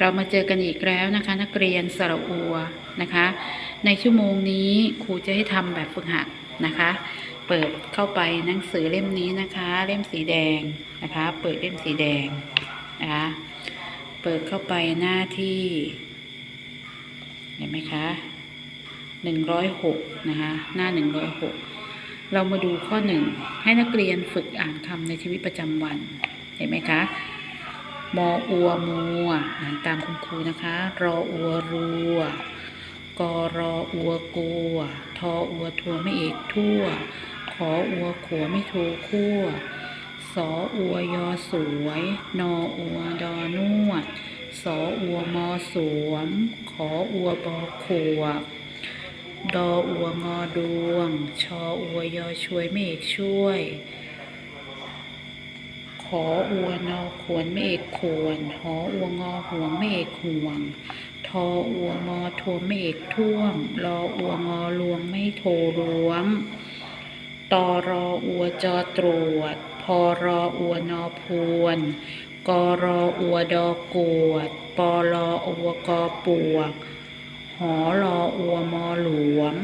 เรามาเจอกันอีกแล้วนะคะ นักเรียนสระอัวนะคะ ในชั่วโมงนี้ครูจะให้ทำแบบฝึกหัดนะคะ เปิดเข้าไปหนังสือเล่มนี้นะคะ เล่มสีแดงนะคะ เปิดเล่มสีแดงนะคะ เปิดเข้าไปหน้าที่เห็นไหมคะหนึ่งร้อยหกนะคะ หน้าหนึ่งร้อยหกเรามาดูข้อหนึ่งให้นักเรียนฝึกอ่านคำในชีวิตประจำวัน เห็นไหมคะ มออัวมัวอ่านตามคุณครูนะคะ รออัวรัวกอรออัวกัวทออัวทัวไม่เอกทั่ว ขออัวขัวไม่โทคั่วสออัวยอสวย นออัวดอนวด สออัวมอสวม ขออัวบอขวบดออัวงอดวง ชออัวยอช่วยไม่เอกช่วย ขออัวนอขวนไม่เอกขวนหออัวงอห่วงไม่เอกห่วง ทออัวมอทวไม่เอกท่วงรออัวงอลวงไม่โทรวงตอรออัวจอตรวจพอรออัวนอพวนกอรออัวดอกวดปอรออัวกอปวก หอรออัวมอหลวง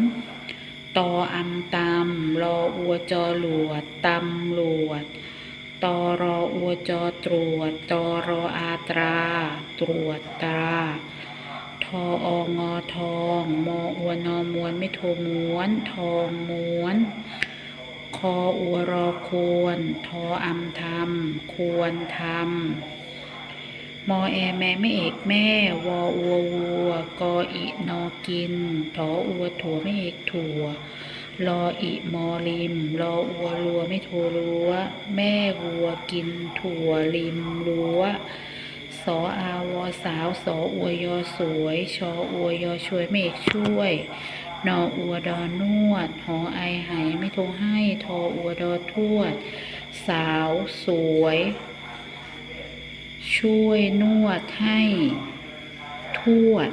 ตออำตำรออัวจอหลวดตำหลวดตอรอ อัวจอตรวจตอรออาตรา ตรวจตรา ทอองอทอง มออัวนอมวนไม่โทม้วน ทองม้วน คออัวรอควร ทออำทำควรทำมอแอแม่ไม่เอกแม่ วออัววัว กออินอกินถออัวถั่วไม่เอกถั่ว รออิมอลิม รออัวรัวไม่โทรัว แม่วัวกินถั่วริมรัวสออาวอสาวสออวยอสวย ชออวยอช่วยไม่ช่วย นออัวดอนวด หอไอไหไม่โทให้ ทออัวดอทวด สาวสวย ช่วยนวดให้ทวด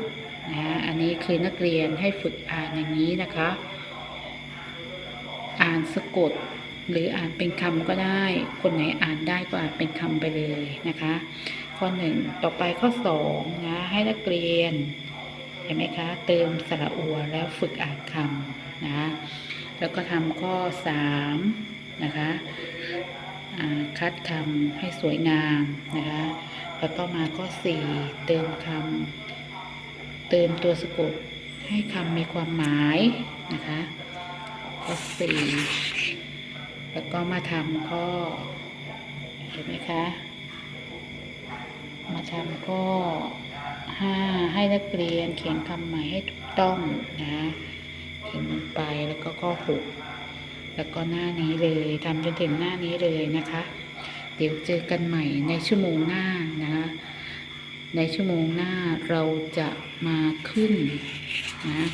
นะอันนี้คือนักเรียนให้ฝึกอ่านอย่างนี้นะคะ อ่านสะกด หรืออ่านเป็นคำก็ได้ คนไหนอ่านได้ก็อ่านเป็นคำไปเลยนะคะ ข้อหนึ่งต่อไปข้อสองนะให้นักเรียนเห็นไหมคะ เติมสระอัวแล้วฝึกอ่านคำนะแล้วก็ทำข้อสามนะคะคัดคำให้สวยงามนะคะ แล้วก็มาข้อสี่เติมคำเติมตัวสะกดให้คำมีความหมายนะคะ ข้อสี่แล้วก็มาทำข้อเห็นไหมคะ มาทำข้อห้าให้นักเรียนเขียนคำใหม่ให้ถูกต้องนะเขียนลงไปแล้วก็ข้อหกแล้วก็หน้านี้เลยทำจนถึงหน้านี้เลยนะคะ เดี๋ยวเจอกันใหม่ในชั่วโมงหน้านะคะในชั่วโมงหน้าเราจะมาขึ้นนะ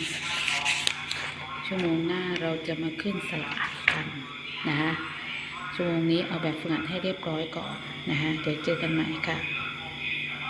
ชั่วโมงหน้าเราจะมาขึ้นสลับกันนะคะชั่วโมงนี้เอาแบบฝึกหัดให้เรียบร้อยก่อนนะคะเดี๋ยวเจอกันใหม่ค่ะ